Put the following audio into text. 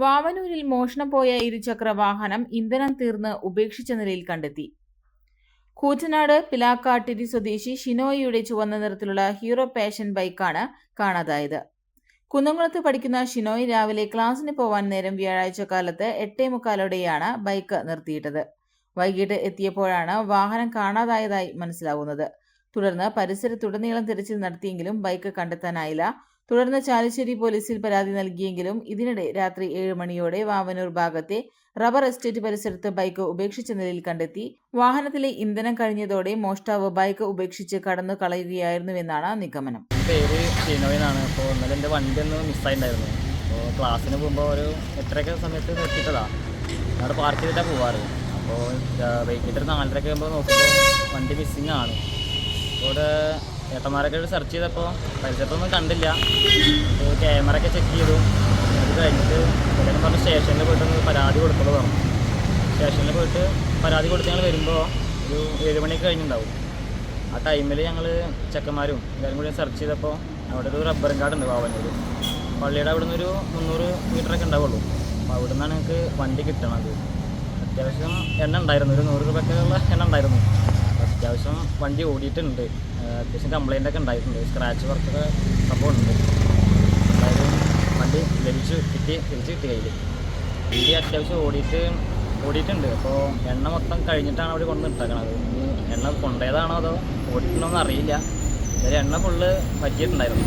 വാവനൂരിൽ മോഷണം പോയ ഇരുചക്ര വാഹനം ഇന്ധനം തീർന്ന് ഉപേക്ഷിച്ച നിലയിൽ കണ്ടെത്തി. കൂറ്റനാട് പിലാക്കാട്ടിരി സ്വദേശി ഷിനോയിയുടെ ചുവന്ന നിറത്തിലുള്ള ഹീറോ പാഷൻ ബൈക്കാണ് കാണാതായത്. കുന്നംകുളത്ത് പഠിക്കുന്ന ഷിനോയ് രാവിലെ ക്ലാസ്സിന് പോവാൻ നേരം വ്യാഴാഴ്ച കാലത്ത് എട്ടേ മുക്കാലോടെയാണ് ബൈക്ക് നിർത്തിയിട്ടത്. വൈകിട്ട് എത്തിയപ്പോഴാണ് വാഹനം കാണാതായതായി മനസ്സിലാവുന്നത്. തുടർന്ന് പരിസരത്തുടനീളം തിരച്ചിൽ നടത്തിയെങ്കിലും ബൈക്ക് കണ്ടെത്താനായില്ല. തുടർന്ന് ചാലിശ്ശേരി പോലീസിൽ പരാതി നൽകിയെങ്കിലും ഇതിനിടെ രാത്രി ഏഴ് മണിയോടെ വാവനൂർ ഭാഗത്തെ റബ്ബർ എസ്റ്റേറ്റ് പരിസരത്ത് ബൈക്ക് ഉപേക്ഷിച്ച നിലയിൽ കണ്ടെത്തി. വാഹനത്തിലെ ഇന്ധനം കഴിഞ്ഞതോടെ മോഷ്ടാവ് ബൈക്ക് ഉപേക്ഷിച്ച് കടന്നു കളയുകയായിരുന്നുവെന്നാണ് നിഗമനം. പേര് ഷീനോയ് എന്നാണ്. അപ്പോൾ ഇന്നലെ എന്റെ വണ്ടി ഒന്ന് മിസ്സായിട്ടുണ്ടായിരുന്നു. അപ്പോൾ ക്ലാസ്സിന് പോകുമ്പോൾ ഒരു എട്ടരയൊക്കെ സമയത്ത് നിർത്തിയിട്ടതാണ് അവിടെ പാർക്ക് ചെയ്തിട്ടാണ് പോവാറ്. അപ്പോൾ വൈകിട്ട് നാലരയൊക്കെ ആകുമ്പോൾ നോക്കുമ്പോൾ വണ്ടി മിസ്സിങ് ആണ്. അപ്പോൾ ഇവിടെ ഏട്ടന്മാരൊക്കെ സെർച്ച് ചെയ്തപ്പോൾ പരിസരത്തൊന്നും കണ്ടില്ല. ക്യാമറ ഒക്കെ ചെക്ക് ചെയ്തു. അത് കഴിഞ്ഞിട്ട് എല്ലാവരും പറഞ്ഞ് സ്റ്റേഷനിൽ പോയിട്ട് പരാതി കൊടുക്കുള്ളൂ പറഞ്ഞു സ്റ്റേഷനിൽ പോയിട്ട് പരാതി കൊടുത്ത് ഞങ്ങൾ വരുമ്പോൾ ഒരു ഏഴ് മണിയൊക്കെ കഴിഞ്ഞിട്ടുണ്ടാവും ആ ടൈമിൽ ഞങ്ങൾ ചെക്കന്മാരും എല്ലാവരും കൂടി സെർച്ച് ചെയ്തപ്പോൾ അവിടെ ഒരു റബ്ബറും കാടുണ്ട് വാവനൂർ പള്ളിയുടെ അവിടെ നിന്നൊരു മുന്നൂറ് മീറ്ററൊക്കെ ഉണ്ടാവുള്ളൂ. അപ്പോൾ അവിടെ നിന്നാണ് ഞങ്ങൾക്ക് വണ്ടി കിട്ടണത്. അത്യാവശ്യം എണ്ണ ഉണ്ടായിരുന്നു. ഒരു നൂറ് രൂപയ്ക്കുള്ള എണ്ണ ഉണ്ടായിരുന്നു. അത്യാവശ്യം വണ്ടി ഓടിയിട്ടുണ്ട്. അത്യാവശ്യം കംപ്ലൈന്റ് ഒക്കെ ഉണ്ടായിട്ടുണ്ട്. സ്ക്രാച്ച് വർക്കൊക്കെ സംഭവം ഉണ്ട് വണ്ടി ലഭിച്ചു കിട്ടി തിരിച്ച് കിട്ടി കയ്യിൽ വണ്ടി അത്യാവശ്യം ഓടിയിട്ട് ഓടിയിട്ടുണ്ട്. അപ്പോൾ എണ്ണ മൊത്തം കഴിഞ്ഞിട്ടാണ് അവർ കൊണ്ട് ഇട്ടേക്കണത്. ഇനി എണ്ണ കൊണ്ടേതാണോ അതോ ഓടിക്കണമെന്ന് അറിയില്ല. എന്തായാലും എണ്ണ ഫുള്ള് പറ്റിയിട്ടുണ്ടായിരുന്നു